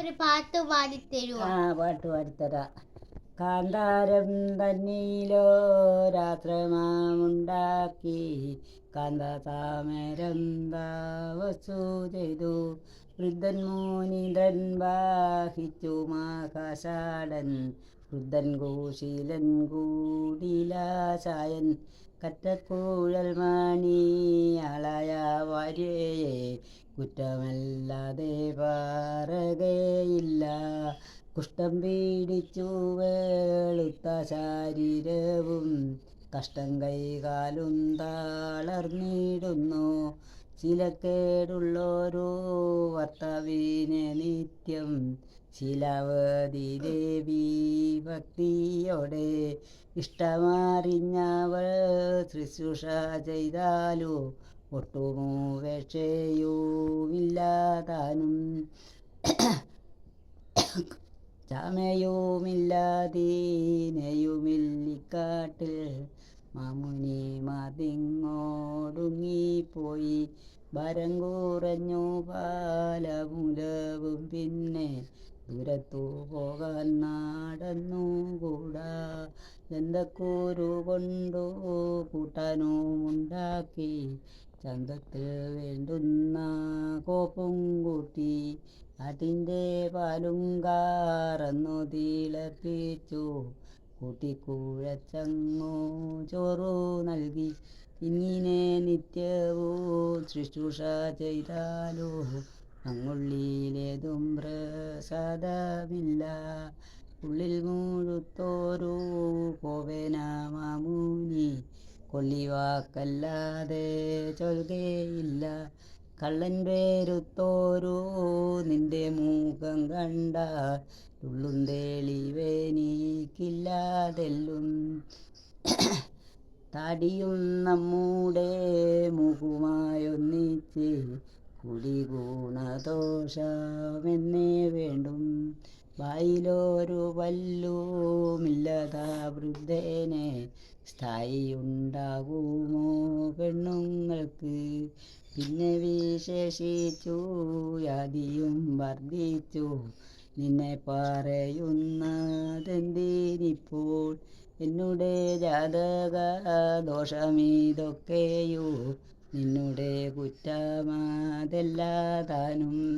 ഒരു പാട്ട് പാടിത്തരുവോ? ആ പാട്ട് പാടിത്തരാ. കാന്താരം തന്നീലോ രാത്രമാമുണ്ടാക്കി കാന്ത താമരം താവസു ചെയ്തു. വൃദ്ധൻ മോനിതൻ ബാഹിച്ചു മാകാശാടൻ വൃദ്ധൻ കൂശീലൻ കൂടിലാശായൻ. കറ്റക്കൂഴൽ മണി അളയ വാര്യയെ കുറ്റമല്ലാതെ പാറകയില്ല കുഷ്ഠം പീഡിച്ചു വേളുത്ത ശരീരവും കഷ്ടം കൈകാലും താളർന്നിടുന്നു. ചിലക്കേടുള്ളോരോ വർത്തവീന നിത്യം ശിലാവതി ദേവി ഭക്തിയോടെ ഇഷ്ടമറിഞ്ഞവൾ ശുശ്രൂഷ ചെയ്താലോ? ഒട്ടുമൂവേക്ഷയുമില്ലാതാനും ചമയുമില്ലാതീനയുമില്ലിക്കാട്ടിൽ മാമുനി മതിങ്ങോടുങ്ങിപ്പോയി. ഭരം കുറഞ്ഞു പാലമുലവും പിന്നെ ദൂരത്തു പോകാൻ നടന്നു കൂടാ. ചന്തക്കൂരു കൊണ്ടു കൂട്ടാനുമുണ്ടാക്കി ചന്തത്തിൽ വേണ്ടുന്ന കോപ്പും കൂട്ടി അതിന്റെ പാലും കാറന്നു തിളപ്പിച്ചു. കൂട്ടിക്കുഴച്ചങ്ങു ചോറു നൽകി. ഇങ്ങനെ നിത്യവും ശുശ്രൂഷ ചെയ്താലോ? അങ്ങുള്ളിയിലേതും പ്രസാദമില്ല. ഉള്ളിൽ മുഴുത്തോരു കോവേന മാമൂനി കൊള്ളിവാക്കല്ലാതെ ചൊൽകയില്ല. കള്ളൻ പേരുത്തോരു നിന്റെ മുഖം കണ്ട ഉള്ളും തെളിവേനിക്കില്ലാതെല്ലും തടിയും നമ്മുടെ മുഖുമായൊന്നിച്ച് കുടികൂണദോഷമെന്നേ വേണ്ടും. വായിലൊരു വൃദ്ധേനെ. സ്ഥായി സ്ഥായിയുണ്ടാകുമോ പെണ്ണുങ്ങൾക്ക്? പിന്നെ വിശേഷിച്ചു യാതിയും വർദ്ധിച്ചു. നിന്നെ പറയുന്നതെന്തിനിപ്പോൾ? എന്നുടെ ജാതക ദോഷമിതൊക്കെയോ? നിന്നുടെ കുറ്റമതെല്ലാതാനും